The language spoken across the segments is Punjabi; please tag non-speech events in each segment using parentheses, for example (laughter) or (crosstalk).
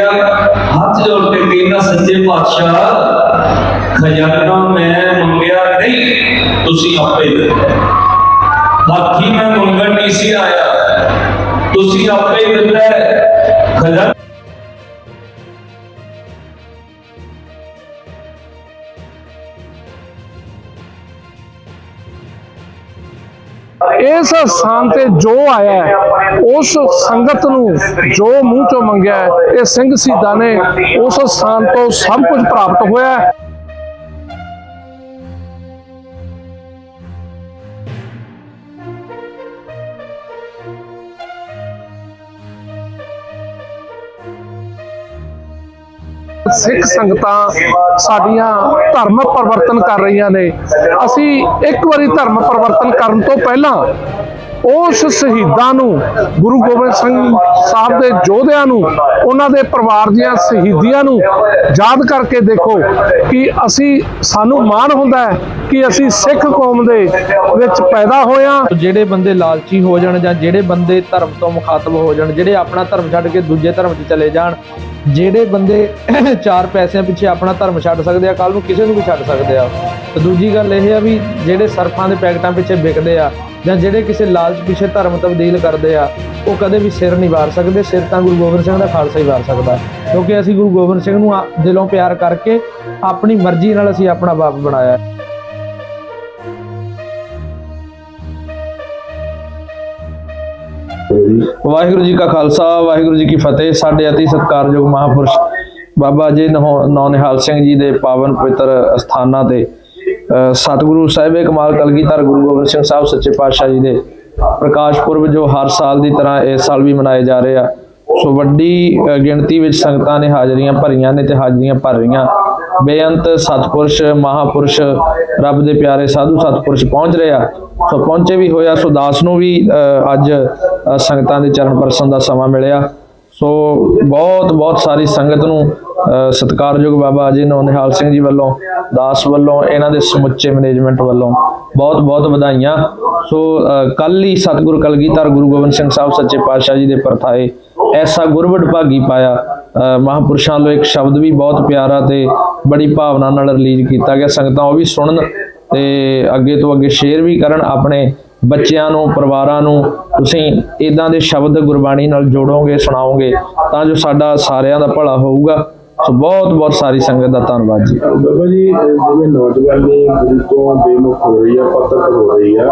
ਮੰਗਿਆ ਹੱਥ ਜੋੜ ਕੇ ਕਹਿੰਦਾ, ਸੱਚੇ ਪਾਤਸ਼ਾਹ, ਖਜ਼ਾਨਾ ਮੈਂ ਮੰਗਿਆ ਨਹੀਂ, ਤੁਸੀਂ ਆਪੇ ਦਿੱਤਾ ਬਾਕੀ ਮੈਂ ਮੰਗਣ ਨਹੀਂ ਸੀ ਆਇਆ। ਤੁਸੀਂ ਆਪੇ ਹੀ ਦਿੱਤਾ ਖਜ਼ਾਨਾ ਇਸ ਸਥਾਨ ਤੇ ਜੋ ਆਇਆ ਹੈ, ਉਸ ਸੰਗਤ ਨੂੰ ਜੋ ਮੂੰਹ ਚੋਂ ਮੰਗਿਆ ਹੈ, ਇਹ ਸਿੰਘ ਸ਼ਹੀਦਾਂ ਨੇ ਉਸ ਸਥਾਨ ਤੋਂ ਸਭ ਕੁਝ ਪ੍ਰਾਪਤ ਹੋਇਆ ਹੈ। ਸਿੱਖ ਸੰਗਤਾਂ ਸਾਡੀਆਂ ਧਰਮ ਪਰਿਵਰਤਨ ਕਰ ਰਹੀਆਂ ਨੇ। ਅਸੀਂ ਇੱਕ ਵਾਰੀ ਧਰਮ ਪਰਿਵਰਤਨ ਕਰਨ ਤੋਂ ਪਹਿਲਾਂ ਉਸ ਸ਼ਹੀਦਾਂ ਨੂੰ, ਗੁਰੂ ਗੋਬਿੰਦ ਸਿੰਘ ਸਾਹਿਬ ਦੇ ਯੋਧਿਆਂ ਨੂੰ, ਉਹਨਾਂ ਦੇ ਪਰਿਵਾਰ ਦੀਆਂ ਸ਼ਹੀਦੀਆਂ ਨੂੰ ਯਾਦ ਕਰਕੇ ਦੇਖੋ ਕਿ ਅਸੀਂ, ਸਾਨੂੰ ਮਾਣ ਹੁੰਦਾ ਹੈ ਕਿ ਅਸੀਂ ਸਿੱਖ ਕੌਮ ਦੇ ਵਿੱਚ ਪੈਦਾ ਹੋਇਆ ਜਿਹੜੇ ਬੰਦੇ ਲਾਲਚੀ ਹੋ ਜਾਣ ਜਾਂ ਜਿਹੜੇ ਬੰਦੇ ਧਰਮ ਤੋਂ ਮੁਖਾਤਬ ਹੋ ਜਾਣ, ਜਿਹੜੇ ਆਪਣਾ ਧਰਮ ਛੱਡ ਕੇ ਦੂਜੇ ਧਰਮ 'ਚ ਚਲੇ ਜਾਣ, ਜਿਹੜੇ ਬੰਦੇ (coughs) ਚਾਰ ਪੈਸਿਆਂ ਪਿੱਛੇ ਆਪਣਾ ਧਰਮ ਛੱਡ ਸਕਦੇ ਆ ਕੱਲ ਨੂੰ ਕਿਸੇ ਨੂੰ ਵੀ ਛੱਡ ਸਕਦੇ ਆ। ਤੇ ਦੂਜੀ ਗੱਲ ਇਹ ਆ ਵੀ ਜਿਹੜੇ ਸਰਫਾਂ ਦੇ ਪੈਕਟਾਂ ਪਿੱਛੇ ਵਿਕਦੇ ਆ ਜਾਂ ਜਿਹੜੇ ਕਿਸੇ ਲਾਲਚ ਪਿੱਛੇ ਧਰਮ ਤਬਦੀਲ ਕਰਦੇ ਆ, ਉਹ ਕਦੇ ਵੀ ਸਿਰ ਨਹੀਂ ਵਾਰ ਸਕਦੇ। ਸਿਰ ਤਾਂ ਗੁਰੂ ਗੋਬਿੰਦ ਸਿੰਘ ਦਾ ਖਾਲਸਾ ਹੀ ਵਾਰ ਸਕਦਾ ਕਿਉਂਕਿ ਅਸੀਂ ਗੁਰੂ ਗੋਬਿੰਦ ਸਿੰਘ ਨੂੰ ਦਿਲੋਂ ਪਿਆਰ ਕਰਕੇ ਆਪਣੀ ਮਰਜ਼ੀ ਨਾਲ ਅਸੀਂ ਆਪਣਾ ਬਾਪ ਬਣਾਇਆ ਵਾਹਿਗੁਰੂ ਜੀ ਕਾ ਖਾਲਸਾ, ਵਾਹਿਗੁਰੂ ਜੀ ਕੀ ਫਤਿਹ। ਸਾਡੇ ਅਤੀ ਸਤਿਕਾਰਯੋਗ ਮਹਾਪੁਰਸ਼ ਬਾਬਾ ਜੀ ਨੌ ਨੌ ਨਿਹਾਲ ਸਿੰਘ ਜੀ ਦੇ ਪਾਵਨ ਪਵਿੱਤਰ ਅਸਥਾਨਾਂ ਤੇ ਸਤਿਗੁਰੂ ਸਾਹਿਬ ਕਮਾਲ ਕਲਗੀਧਰ ਗੁਰੂ ਗੋਬਿੰਦ ਸਿੰਘ ਸਾਹਿਬ ਸੱਚੇ ਪਾਤਸ਼ਾਹ ਜੀ ਦੇ। ਪ੍ਰਕਾਸ਼ ਪੁਰਬ ਜੋ ਹਰ ਸਾਲ ਦੀ ਤਰ੍ਹਾਂ ਇਸ ਸਾਲ ਵੀ ਮਨਾਏ ਜਾ ਰਹੇ ਆ। ਸੋ ਵੱਡੀ ਗਿਣਤੀ ਵਿੱਚ ਸੰਗਤਾਂ ਨੇ ਹਾਜ਼ਰੀਆਂ ਭਰੀਆਂ ਨੇ ਤੇ ਹਾਜ਼ਰੀਆਂ ਭਰ ਰਹੀਆਂ। ਬੇਅੰਤ ਸਤਪੁਰਸ਼ ਮਹਾਪੁਰਸ਼ ਰੱਬ ਦੇ ਪਿਆਰੇ ਸਾਧੂ ਸਤਪੁਰਸ਼ ਪਹੁੰਚ ਰਹੇ ਆ। ਸੋ ਪਹੁੰਚੇ ਵੀ ਹੋਇਆ ਸੋ ਦਾਸ ਨੂੰ ਵੀ ਅ, ਅੱਜ ਸੰਗਤਾਂ ਦੇ ਚਰਨ ਪਰਸਨ ਦਾ ਸਮਾਂ ਮਿਲਿਆ। ਸੋ ਬਹੁਤ ਬਹੁਤ ਸਾਰੀ ਸੰਗਤ ਨੂੰ ਸਤਿਕਾਰਯੋਗ ਬਾਬਾ ਜੀ ਨੌ ਨਿਹਾਲ ਸਿੰਘ ਜੀ ਵੱਲੋਂ ਦਾਸ ਵੱਲੋਂ ਇਹਨਾਂ ਦੇ ਸਮੁੱਚੇ ਮੈਨੇਜਮੈਂਟ ਵੱਲੋਂ ਬਹੁਤ ਬਹੁਤ ਵਧਾਈਆਂ। ਸੋ ਕੱਲ ਹੀ ਸਤਿਗੁਰੂ ਕਲਗੀਧਰ ਗੁਰੂ ਗੋਬਿੰਦ ਸਿੰਘ ਸਾਹਿਬ ਸੱਚੇ ਪਾਤਸ਼ਾਹ ਜੀ ਦੇ ਪਰਥਾਏ ਐਸਾ ਗੁਰਵਡ ਭਾਗੀ ਪਾਇਆ। ਅ, ਮਹਾਂਪੁਰਸ਼ਾਂ ਵੱਲੋਂ ਇੱਕ ਸ਼ਬਦ ਵੀ ਬਹੁਤ ਪਿਆਰਾ ਤੇ ਬੜੀ ਭਾਵਨਾ ਨਾਲ ਰਿਲੀਜ਼ ਕੀਤਾ ਗਿਆ। ਸੰਗਤਾਂ ਉਹ ਵੀ ਸੁਣਨ ਤੇ ਅੱਗੇ ਤੋਂ ਅੱਗੇ ਸ਼ੇਅਰ ਵੀ ਕਰਨ ਆਪਣੇ ਬੱਚਿਆਂ ਨੂੰ ਪਰਿਵਾਰਾਂ ਨੂੰ। ਤੁਸੀਂ ਇਦਾਂ ਦੇ ਸ਼ਬਦ ਗੁਰਬਾਣੀ ਨਾਲ ਜੋੜੋਗੇ ਸੁਣਾਓਗੇ ਤਾਂ ਜੋ ਸਾਡਾ ਸਾਰਿਆਂ ਦਾ ਭਲਾ ਹੋਊਗਾ। ਸੋ ਬਹੁਤ ਬਹੁਤ ਸਾਰੀ ਸੰਗਤ ਦਾ ਧੰਨਵਾਦ ਜੀ। ਬਾਬਾ ਜੀ ਜਿਵੇਂ ਨੌਜਵਾਨੀ ਗੁਰੂ ਤੋਂ ਬੇਮੁਖ ਹੋ ਰਹੀ ਆ ਪਤਤ ਹੋ ਰਹੀ ਆ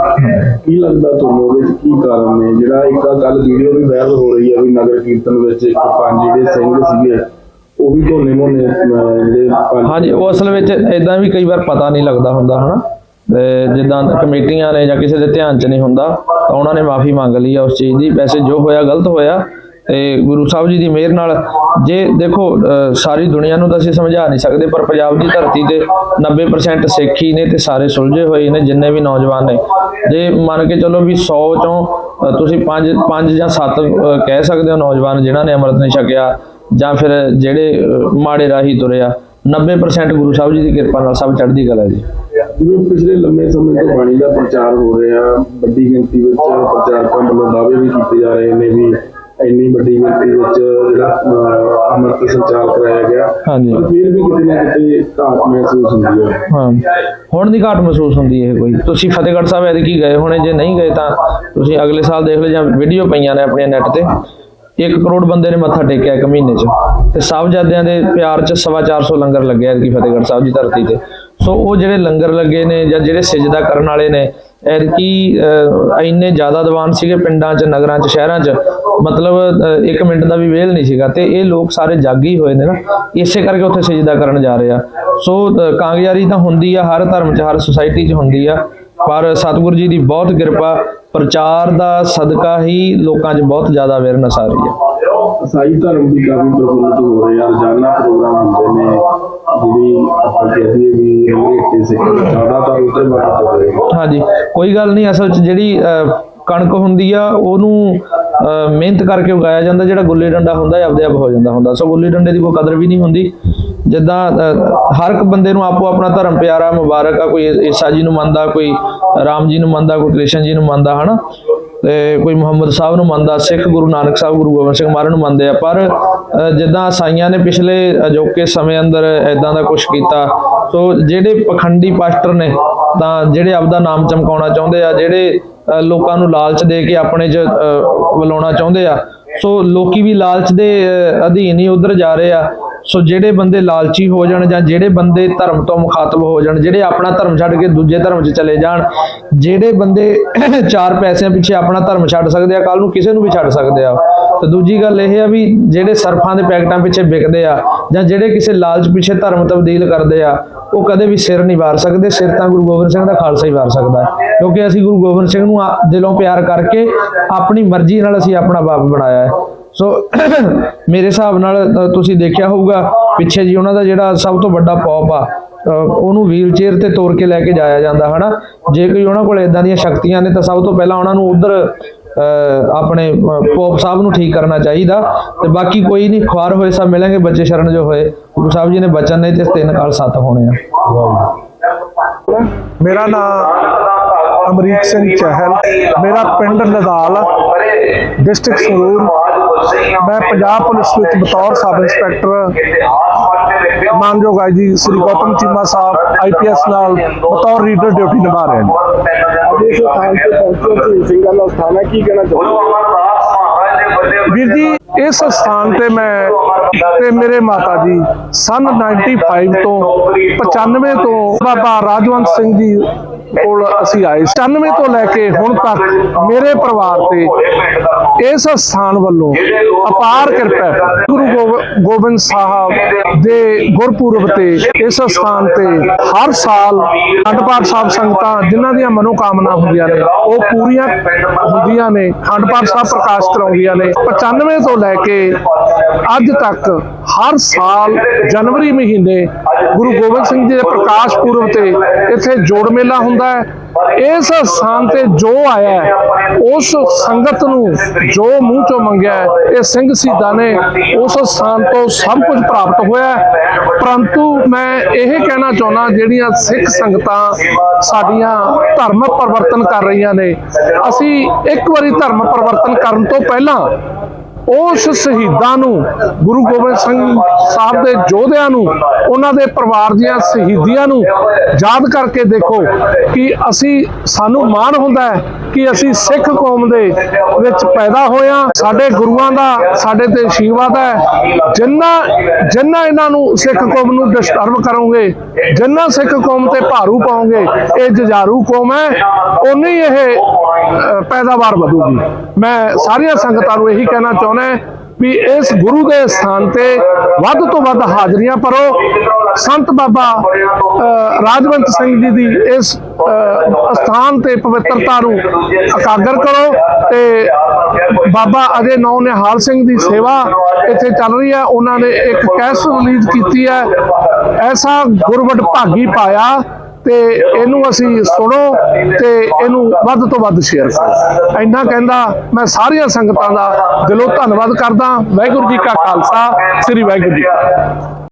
ਕੀ ਲੱਗਦਾ ਤੁਹਾਨੂੰ ਉਹਦੇ ਕੀ ਕਾਰਨ ਨੇ? ਜਿਹੜਾ ਇੱਕ ਗੱਲ ਵੀਡੀਓ ਵੀ ਵਾਇਰਲ ਹੋ ਰਹੀ ਆ ਵੀ ਨਗਰ ਕੀਰਤਨ ਵਿੱਚ ਇੱਕ ਪੰਜ ਜਿਹੜੇ ਸਿੰਘ ਸੀਗੇ ਉਹ ਵੀ ਢੋਲੇ ਮੋਨੇ ਜਿਹੜੇ ਹਾਂਜੀ ਉਹ ਅਸਲ ਵਿੱਚ ਇਦਾਂ ਵੀ ਕਈ ਵਾਰ ਪਤਾ ਨਹੀਂ ਲੱਗਦਾ ਹੁੰਦਾ ਹਨਾ? ਜਿੱਦਾਂ ਕਮੇਟੀਆਂ ਨੇ ਜਾਂ ਕਿਸੇ ਦੇ ਧਿਆਨ 'ਚ ਨਹੀਂ ਹੁੰਦਾ ਤਾਂ ਉਹਨਾਂ ਨੇ ਮਾਫੀ ਮੰਗ ਲਈ ਆ ਉਸ ਚੀਜ਼ ਦੀ। ਵੈਸੇ ਜੋ ਹੋਇਆ ਗਲਤ ਹੋਇਆ ਤੇ ਗੁਰੂ ਸਾਹਿਬ ਜੀ ਦੀ ਮਿਹਰ ਨਾਲ ਜੇ ਦੇਖੋ ਸਾਰੀ ਦੁਨੀਆ ਨੂੰ ਤਾਂ ਅਸੀਂ ਸਮਝਾ ਨਹੀਂ ਸਕਦੇ, ਪਰ ਪੰਜਾਬ ਦੀ ਧਰਤੀ ਤੇ 90% ਸਿੱਖ ਹੀ ਨੇ ਤੇ ਸਾਰੇ ਸੁਲਝੇ ਹੋਏ ਨੇ, ਜਿੰਨੇ ਵੀ ਨੌਜਵਾਨ ਨੇ। ਜੇ ਮੰਨ ਕੇ ਚੱਲੋ ਵੀ 100 ਚੋਂ ਤੁਸੀਂ 5 5 ਜਾਂ 7 ਕਹਿ ਸਕਦੇ ਹੋ ਨੌਜਵਾਨ ਜਿਨ੍ਹਾਂ ਨੇ ਅੰਮ੍ਰਿਤ ਨਹੀਂ ਛਕਿਆ, ਜਾਂ ਫਿਰ ਜਿਹੜੇ ਮਾੜੇ ਰਾਹੀ ਤੁਰਿਆ 90% ਗੁਰੂ ਸਾਹਿਬ ਜੀ ਦੀ ਕਿਰਪਾ ਨਾਲ ਸਭ ਚੜ੍ਹਦੀ ਕਲਾ ਜੀ। ਜਿਵੇਂ ਪਿਛਲੇ ਲੰਮੇ ਸਮੇਂ ਤੋਂ ਬਾਣੀ ਦਾ ਪ੍ਰਚਾਰ ਹੋ ਰਿਹਾ, ਵੱਡੀ ਗਿਣਤੀ ਵਿੱਚ ਪ੍ਰਚਾਰਕਾਂ ਵੱਲੋਂ ਦਾਅਵੇ ਵੀ ਕੀਤੇ ਜਾ ਰਹੇ ਨੇ ਵੀ ਇੰਨੀ ਵੱਡੀ ਗਿਣਤੀ ਵਿੱਚ ਜਿਹੜਾ ਅੰਮ੍ਰਿਤ ਸੰਚਾਰ ਕਰਾਇਆ ਗਿਆ। ਹਾਂਜੀ। ਪਰ ਫਿਰ ਵੀ ਕਿਤੇ ਨਾ ਕਿਤੇ ਘਾਟ ਮਹਿਸੂਸ ਹੁੰਦੀ ਹੈ। ਹਾਂ। ਹੁਣ ਦੀ ਘਾਟ ਮਹਿਸੂਸ ਹੁੰਦੀ ਹੈ ਕੋਈ। ਤੁਸੀਂ ਫਤਿਹਗੜ੍ਹ ਸਾਹਿਬ ਐਤਕੀ ਗਏ ਹੋਣੇ ਜੇ ਨਹੀਂ ਗਏ ਤਾਂ ਤੁਸੀਂ ਅਗਲੇ ਸਾਲ ਦੇਖ ਲਓ ਜਾਂ ਵੀਡੀਓ ਪਈਆਂ ਨੇ ਆਪਣੀਆਂ ਨੈਟ ਤੇ। 1 ਕਰੋੜ ਬੰਦੇ ਨੇ ਮੱਥਾ ਟੇਕਿਆ ਇੱਕ ਮਹੀਨੇ 'ਚ। ਤੇ ਸਾਹਿਬਜ਼ਾਦਿਆਂ ਦੇ ਪਿਆਰ 'ਚ ਸਵਾ ਚਾਰ ਸੌ ਲੰਗਰ ਲੱਗਿਆ ਐਤਕੀ ਫਤਿਹਗੜ੍ਹ ਸਾਹਿਬ ਦੀ ਧਰਤੀ ਤੇ। ਸੋ ਉਹ ਜਿਹੜੇ ਲੰਗਰ ਲੱਗੇ ਨੇ ਜਾਂ ਜਿਹੜੇ ਸਿਜਦਾ ਕਰਨ ਵਾਲੇ ਨੇ ਐਤਕੀ ਅਹ, ਇੰਨੇ ਜ਼ਿਆਦਾ ਦੀਵਾਨ ਸੀਗੇ ਪਿੰਡਾਂ 'ਚ ਨਗਰਾਂ 'ਚ ਸ਼ਹਿਰਾਂ 'ਚ ਮਤਲਬ ਅਹ, ਇੱਕ ਮਿੰਟ ਦਾ ਵੀ ਵੇਲ ਨਹੀਂ ਸੀਗਾ ਤੇ ਇਹ ਲੋਕ ਸਾਰੇ ਜਾਗੀ ਹੋਏ ਨੇ ਨਾ। ਇਸੇ ਕਰਕੇ ਉੱਥੇ ਸਜਦਾ ਕਰਨ ਜਾ ਰਹੇ ਆ। ਸੋ ਅਹ, ਕਾਂਗਿਆਰੀ ਤਾਂ ਹੁੰਦੀ ਆ ਹਰ ਧਰਮ 'ਚ ਹਰ ਸੁਸਾਇਟੀ 'ਚ ਹੁੰਦੀ ਆ। ਪਰ ਸਤਿਗੁਰੂ ਜੀ ਦੀ ਬਹੁਤ ਕਿਰਪਾ ਪ੍ਰਚਾਰ ਦਾ ਸਦਕਾ ਹੀ ਲੋਕਾਂ 'ਚ ਬਹੁਤ ਜ਼ਿਆਦਾ ਅਵੇਅਰਨੈਸ ਆ ਰਹੀ ਹੈ। ਈਸਾਈ ਧਰਮ ਦੀ ਕਾਫੀ ਪ੍ਰਫੁੱਲਤ ਹੋ ਰਹੇ ਆ ਰੋਜ਼ਾਨਾ ਪ੍ਰੋਗਰਾਮ ਹੁੰਦੇ ਨੇ ਜਿਹੜੀ ਆਪਾਂ ਕਹਿੰਦੇ ਵੀ ਅੰਗਰੇਜ਼ੀ ਸਿੱਖ ਜ਼ਿਆਦਾਤਰ ਉਧਰ ਬਾਤ ਹੋ ਰਹੀ ਹੈ ਹਾਂਜੀ ਕੋਈ ਗੱਲ ਨਹੀਂ ਅਸਲ 'ਚ ਜਿਹੜੀ ਕਣਕ ਹੁੰਦੀ ਆ ਉਹਨੂੰ ਅਹ, ਮਿਹਨਤ ਕਰਕੇ ਉਗਾਇਆ ਜਾਂਦਾ ਜਿਹੜਾ ਗੁੱਲੀ ਡੰਡਾ ਹੁੰਦਾ ਆਪਦੇ ਆਪ ਹੋ ਜਾਂਦਾ ਹੁੰਦਾ। ਸੋ ਗੁੱਲੀ ਡੰਡੇ ਦੀ ਕੋਈ ਕਦਰ ਵੀ ਨਹੀਂ ਹੁੰਦੀ। ਜਿੱਦਾਂ ਹਰ ਇੱਕ ਬੰਦੇ ਨੂੰ ਆਪੋ ਆਪਣਾ ਧਰਮ ਪਿਆਰਾ ਮੁਬਾਰਕ ਆ ਕੋਈ ਈਸਾ ਜੀ ਨੂੰ ਮੰਨਦਾ ਕੋਈ ਰਾਮ ਜੀ ਨੂੰ ਮੰਨਦਾ ਕੋਈ ਕ੍ਰਿਸ਼ਨ ਜੀ ਨੂੰ ਮੰਨਦਾ ਹਨਾ? ਤੇ ਕੋਈ ਮੁਹੰਮਦ ਸਾਹਿਬ ਨੂੰ ਮੰਨਦਾ ਸਿੱਖ ਗੁਰੂ ਨਾਨਕ ਸਾਹਿਬ ਗੁਰੂ ਗੋਬਿੰਦ ਸਿੰਘ ਮਹਾਰਾਜ ਨੂੰ ਮੰਨਦੇ ਆ। ਪਰ ਜਿੱਦਾਂ ਸਾਈਆਂ ਨੇ ਪਿਛਲੇ ਅਜੋਕੇ ਸਮੇਂ ਅੰਦਰ ਐਦਾਂ ਦਾ ਕੁਝ ਕੀਤਾ ਸੋ ਜਿਹੜੇ ਪਖੰਡੀ ਪਾਸਟਰ ਨੇ ਤਾਂ ਜਿਹੜੇ ਆਪਦਾ ਨਾਮ ਚਮਕਾਉਣਾ ਚਾਹੁੰਦੇ ਆ ਜਿਹੜੇ ਲੋਕਾਂ ਨੂੰ ਲਾਲਚ ਦੇ ਕੇ ਆਪਣੇ ਚ ਅ, ਵਲਾਉਣਾ ਚਾਹੁੰਦੇ ਆ। ਸੋ ਲੋਕੀ ਵੀ ਲਾਲਚ ਦੇ ਅ, ਅਧੀਨ ਹੀ ਉਧਰ ਜਾ ਰਹੇ ਆ। ਸੋ ਜਿਹੜੇ ਬੰਦੇ ਲਾਲਚੀ ਹੋ ਜਾਣ ਜਾਂ ਜਿਹੜੇ ਬੰਦੇ ਧਰਮ ਤੋਂ ਮੁਖਾਤਬ ਹੋ ਜਾਣ, ਜਿਹੜੇ ਆਪਣਾ ਧਰਮ ਛੱਡ ਕੇ ਦੂਜੇ ਧਰਮ 'ਚ ਚਲੇ ਜਾਣ, ਜਿਹੜੇ ਬੰਦੇ (coughs) ਚਾਰ ਪੈਸਿਆਂ ਪਿੱਛੇ ਆਪਣਾ ਧਰਮ ਛੱਡ ਸਕਦੇ ਆ ਕੱਲ ਨੂੰ ਕਿਸੇ ਨੂੰ ਵੀ ਛੱਡ ਸਕਦੇ ਆ। ਤੇ ਦੂਜੀ ਗੱਲ ਇਹ ਆ ਵੀ ਜਿਹੜੇ ਸਰਫਾਂ ਦੇ ਪੈਕਟਾਂ ਪਿੱਛੇ ਵਿਕਦੇ ਆ ਜਾਂ ਜਿਹੜੇ ਕਿਸੇ ਲਾਲਚ ਪਿੱਛੇ ਧਰਮ ਤਬਦੀਲ ਕਰਦੇ ਆ, ਉਹ ਕਦੇ ਵੀ ਸਿਰ ਨਹੀਂ ਵਾਰ ਸਕਦੇ। ਸਿਰ ਤਾਂ ਗੁਰੂ ਗੋਬਿੰਦ ਸਿੰਘ ਦਾ ਖਾਲਸਾ ਹੀ ਵਾਰ ਸਕਦਾ ਕਿਉਂਕਿ ਅਸੀਂ ਗੁਰੂ ਗੋਬਿੰਦ ਸਿੰਘ ਨੂੰ ਆ- ਦਿਲੋਂ ਪਿਆਰ ਕਰਕੇ ਆਪਣੀ ਮਰਜ਼ੀ ਨਾਲ ਅਸੀਂ ਆਪਣਾ ਬਾਪ ਬਣਾਇਆ ਹੈ। ਸੋ (coughs) ਮੇਰੇ ਹਿਸਾਬ ਨਾਲ ਤੁਸੀਂ ਦੇਖਿਆ ਹੋਊਗਾ, ਪਿੱਛੇ ਜੀ ਉਹਨਾਂ ਦਾ ਜਿਹੜਾ ਸਭ ਤੋਂ ਵੱਡਾ ਪੌਪ ਆ ਉਹਨੂੰ ਵੀਲਚੇਅਰ ਤੇ ਤੋਰ ਕੇ ਲੈ ਕੇ ਜਾਇਆ ਜਾਂਦਾ, ਹਨਾ? ਜੇ ਕੋਈ ਉਹਨਾਂ ਕੋਲ ਇਦਾਂ ਦੀਆਂ ਸ਼ਕਤੀਆਂ ਨੇ, ਤਾਂ ਸਭ ਤੋਂ ਪਹਿਲਾਂ ਉਹਨਾਂ ਨੂੰ ਉਧਰ ਆਪਣੇ ਪੋਪ ਸਾਹਿਬ ਨੂੰ ਠੀਕ ਕਰਨਾ ਚਾਹੀਦਾ। ਤੇ ਬਾਕੀ ਕੋਈ ਨਹੀਂ, ਖੁਆਰ ਹੋਏ ਸਭ ਮਿਲਾਂਗੇ, ਬੱਚੇ ਸ਼ਰਨ ਜੋ ਹੋਏ, ਗੁਰੂ ਸਾਹਿਬ ਜੀ ਨੇ ਬਚਨ ਨੇ ਤੇ ਤਿੰਨ ਕਾਲ ਸੱਤ ਹੋਣੇ ਆ। ਮੇਰਾ ਨਾਮ ਅਮਰੀਕ ਸਿੰਘ ਚਹਿਲ, ਮੇਰਾ ਪਿੰਡ ਲਦਾਲ ਡਿਸਟ੍ਰਿਕਟ ਸੰਗਰੂਰ। ਮੈਂ ਪੰਜਾਬ ਪੁਲਿਸ ਵਿੱਚ ਬਤੌਰ ਸਬ ਇੰਸਪੈਕਟਰ ਮਾਨਯੋਗ ਆਈ ਸ੍ਰੀ ਗੌਤਮ ਚੀਮਾ ਸਾਹਿਬ ਆਈਪੀਐਸ ਨਾਲ ਬਤੌਰ ਰੀਡਰ ਡਿਊਟੀ ਨਿਭਾ ਰਹੇ ਹਾਂ ਅੱਜ ਇਸ ਸਥਾਨ ਤੇ ਪਹੁੰਚੇ ਸੀ ਸਿੰਘਾਂ ਦਾ ਸਥਾਨ ਹੈ ਕੀ ਕਹਿਣਾ ਚਾਹੁੰਦੇ ਵੀਰ ਜੀ ਇਸ ਸਥਾਨ ਤੇ ਮੈਂ ਤੇ ਮੇਰੇ ਮਾਤਾ ਜੀ ਸਨ 95 ਤੋਂ 95 ਤੋਂ ਬਾਬਾ ਰਾਜਵੰਤ ਸਿੰਘ ਜੀ ਕੋਲ ਅਸੀਂ ਆਏ 95 ਤੋਂ ਲੈ ਕੇ ਹੁਣ ਤੱਕ ਮੇਰੇ ਪਰਿਵਾਰ ਤੇ ਇਸ ਸਥਾਨ ਵੱਲੋਂ ਅਪਾਰ ਕਿਰਪਾ ਗੁਰੂ ਗੋਬ- ਗੋਬਿੰਦ ਸਾਹਿਬ ਦੇ ਗੁਰਪੁਰਬ ਤੇ ਇਸ ਸਥਾਨ ਤੇ ਹਰ ਸਾਲ ਅਖੰਡ ਪਾਠ ਸਾਹਿਬ ਸੰਗਤਾਂ ਜਿਨ੍ਹਾਂ ਦੀਆਂ ਮਨੋਕਾਮਨਾ ਹੁੰਦੀਆਂ ਨੇ, ਉਹ ਪੂਰੀਆਂ ਹੁੰਦੀਆਂ ਨੇ ਅਖੰਡ ਪਾਠ ਸਾਹਿਬ ਪ੍ਰਕਾਸ਼ ਕਰਾਉਂਦੀਆਂ ਨੇ। 95 ਤੋਂ ਲੈ ਕੇ ਅੱਜ ਤੱਕ ਹਰ ਸਾਲ ਜਨਵਰੀ ਮਹੀਨੇ ਗੁਰੂ ਗੋਬਿੰਦ ਸਿੰਘ ਜੀ ਦੇ ਪ੍ਰਕਾਸ਼ ਪੁਰਬ ਤੇ ਇੱਥੇ ਜੋੜ ਮੇਲਾ ਹੁੰਦਾ ਹੈ। ਇਸ ਸਥਾਨ ਤੇ ਜੋ ਆਇਆ ਉਸ ਸੰਗਤ ਨੂੰ ਜੋ ਮੂੰਹ ਚੋਂ ਮੰਗਿਆ ਇਹ ਸਿੰਘ ਸ਼ਹੀਦਾਂ ਨੇ ਉਸ ਸਥਾਨ ਤੋਂ ਸਭ ਕੁਝ ਪ੍ਰਾਪਤ ਹੋਇਆ ਪਰੰਤੂ ਮੈਂ ਇਹ ਕਹਿਣਾ ਚਾਹੁੰਦਾ, ਜਿਹੜੀਆਂ ਸਿੱਖ ਸੰਗਤਾਂ ਸਾਡੀਆਂ ਧਰਮ ਪਰਿਵਰਤਨ ਕਰ ਰਹੀਆਂ ਨੇ, ਅਸੀਂ ਇੱਕ ਵਾਰੀ ਧਰਮ ਪਰਿਵਰਤਨ ਕਰਨ ਤੋਂ ਪਹਿਲਾਂ ਉਸ ਸ਼ਹੀਦਾਂ ਨੂੰ, ਗੁਰੂ ਗੋਬਿੰਦ ਸਿੰਘ ਸਾਹਿਬ ਦੇ ਯੋਧਿਆਂ ਨੂੰ, ਉਹਨਾਂ ਦੇ ਪਰਿਵਾਰ ਦੀਆਂ ਸ਼ਹੀਦੀਆਂ ਨੂੰ ਯਾਦ ਕਰਕੇ ਦੇਖੋ ਕਿ ਅਸੀਂ, ਸਾਨੂੰ ਮਾਣ ਹੁੰਦਾ ਹੈ ਕਿ ਅਸੀਂ ਸਿੱਖ ਕੌਮ ਦੇ ਵਿੱਚ ਪੈਦਾ ਹੋਇਆ ਸਾਡੇ ਗੁਰੂਆਂ ਦਾ, ਸਾਡੇ ਤੇ ਆਸ਼ੀਰਵਾਦ ਹੈ। ਜਿੰਨਾ ਜਿੰਨਾ ਇਹਨਾਂ ਨੂੰ ਸਿੱਖ ਕੌਮ ਨੂੰ ਡਿਸਟਰਬ ਕਰੋਗੇ, ਜਿੰਨਾ ਸਿੱਖ ਕੌਮ ਤੇ ਭਾਰੂ ਪਾਓਗੇ, ਇਹ ਜਜ਼ਾਰੂ ਕੌਮ ਹੈ। ਉਨੀ ਇਹ ਪੈਦਾਵਾਰ ਵਧੂਗੀ। ਮੈਂ ਸਾਰੀਆਂ ਸੰਗਤਾਂ ਨੂੰ ਇਹੀ ਕਹਿਣਾ ਚਾਹੁੰਦਾ ਵੀ ਇਸ ਗੁਰੂ ਦੇ ਸਥਾਨ ਤੇ ਵੱਧ ਤੋਂ ਵੱਧ ਹਾਜ਼ਰੀਆਂ ਭਰੋ। ਸੰਤ ਬਾਬਾ ਰਾਜਵੰਤ ਸਿੰਘ ਜੀ ਦੀ ਇਸ ਸਥਾਨ ਤੇ ਪਵਿੱਤਰਤਾ ਨੂੰ ਇਕਾਗਰ ਕਰੋ ਤੇ ਬਾਬਾ ਅਜੇ ਨੌ ਨਿਹਾਲ ਸਿੰਘ ਦੀ ਸੇਵਾ ਇੱਥੇ ਚੱਲ ਰਹੀ ਹੈ। ਉਹਨਾਂ ਨੇ ਇੱਕ ਕੈਸ ਰਿਲੀਜ਼ ਕੀਤੀ ਹੈ। ਐਸਾ ਗੁਰਵਟ ਭਾਗੀ ਪਾਇਆ ਤੇ ਇਹਨੂੰ ਅਸੀਂ ਸੁਣੋ ਤੇ ਇਹਨੂੰ ਵੱਧ ਤੋਂ ਵੱਧ ਸ਼ੇਅਰ ਕਰੋ। ਇੰਨਾ ਕਹਿੰਦਾ, ਮੈਂ ਸਾਰੀਆਂ ਸੰਗਤਾਂ ਦਾ ਦਿਲੋਂ ਧੰਨਵਾਦ ਕਰਦਾ। ਵਾਹਿਗੁਰੂ ਜੀ ਕਾ ਖਾਲਸਾ, ਸ੍ਰੀ ਵਾਹਿਗੁਰੂ ਜੀ